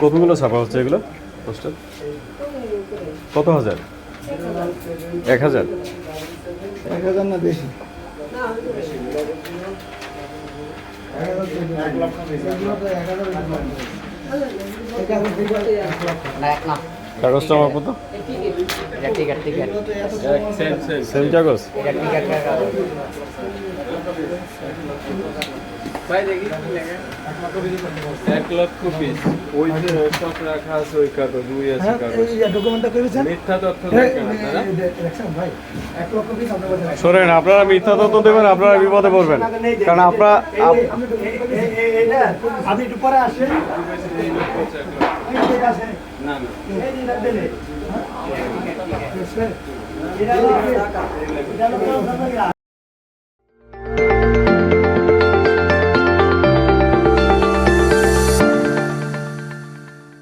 কতগুলো ছাপা হচ্ছে এগুলো পোস্টার? কত হাজার? এক হাজার? এক হাজার না বেশি? কাগজটা আমার কত সেম কাগজ? এক লক্ষ পিস ওই যে সব রাখা আছে ওই কাগজ ওই আছে হ্যাঁ, কাগজ। ডকুমেন্টটা করেছেন মিথ্যা তথ্য হ্যাঁ, আপনারা ভাই? এক লক্ষ পিস আপনার কাছে রাখছি। শোনেন আপনারা মিথ্যা তথ্য দেবেন আপনারা বিপদে পড়বেন। কারণ আপনারা একটু পরে না না।